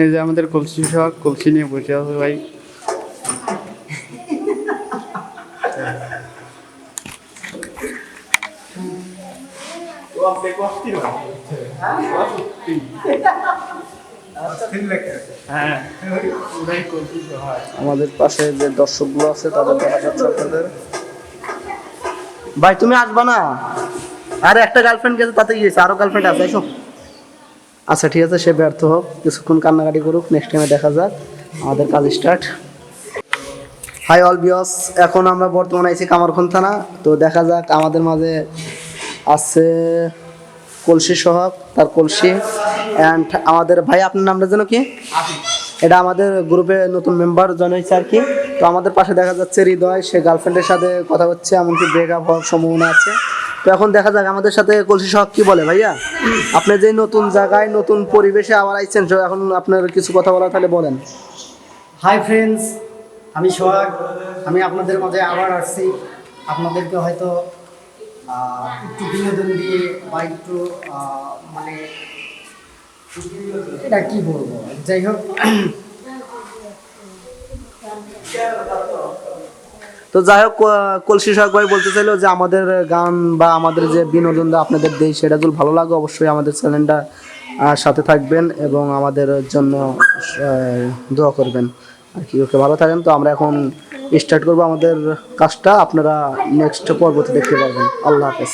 এই যে আমাদের কলসি সহ কলসি নিয়ে বসে আছে ভাই। আমাদের পাশে যে দর্শকগুলো আছে তাদের দেখা যাচ্ছে আপনাদের। ভাই তুমি আসবা না? আরে একটা গার্লফ্রেন্ড গেছে তাতে গিয়েছে আরও গার্লফ্রেন্ড আছে এসো। আচ্ছা ঠিক আছে সে ব্যর্থ হোক কিছুক্ষণ কান্নাকাটি করুক নেক্সট টাইমে দেখা যাক আমাদের কাজ স্টার্ট হাই অল বিয়স এখন আমরা বর্তমানে আছি কামারখন থানা তো দেখা যাক আমাদের মাঝে আছে কলসি সোহাগ তার কলসি অ্যান্ড আমাদের ভাই আপনার নামটা যেন কি? এটা আমাদের গ্রুপে নতুন মেম্বার জয়েন হয়েছে আর কি। তো আমাদের পাশে দেখা যাচ্ছে হৃদয় সে গার্লফ্রেন্ডের সাথে কথা হচ্ছে এমনকি ব্রেকআপ হওয়ার সম্ভাবনা আছে। তো এখন দেখা যাক আমাদের সাথে কলসি সোহাগ কি বলে ভাইয়া। আপনি যে নতুন জায়গায়, নতুন পরিবেশে আবার আইছেন এখন আপনার কিছু কথা বলা তাহলে বলেন। হাই ফ্রেন্ডস আমি সোহাগ। আমি আপনাদের মাঝে আবার আসছি। আপনাদেরকে হয়তো একটু বিনোদন দিয়ে বা একটু মানে এটা কি বলব? যাই হোক তো যাই হোক কলসি সোহাগ ভাই বলতে চাইলো যে আমাদের গান বা আমাদের যে বিনোদন আপনাদের দেই সেটা যদি ভালো লাগে, অবশ্যই আমাদের চ্যানেলটা সাথে থাকবেন এবং আমাদের জন্য দোয়া করবেন। আর কি, ওকে ভালো থাকেন। তো আমরা এখন স্টার্ট করব আমাদের কাজটা। আপনারা নেক্সট পর্বতে দেখতে পারবেন। আল্লাহ হাফেজ।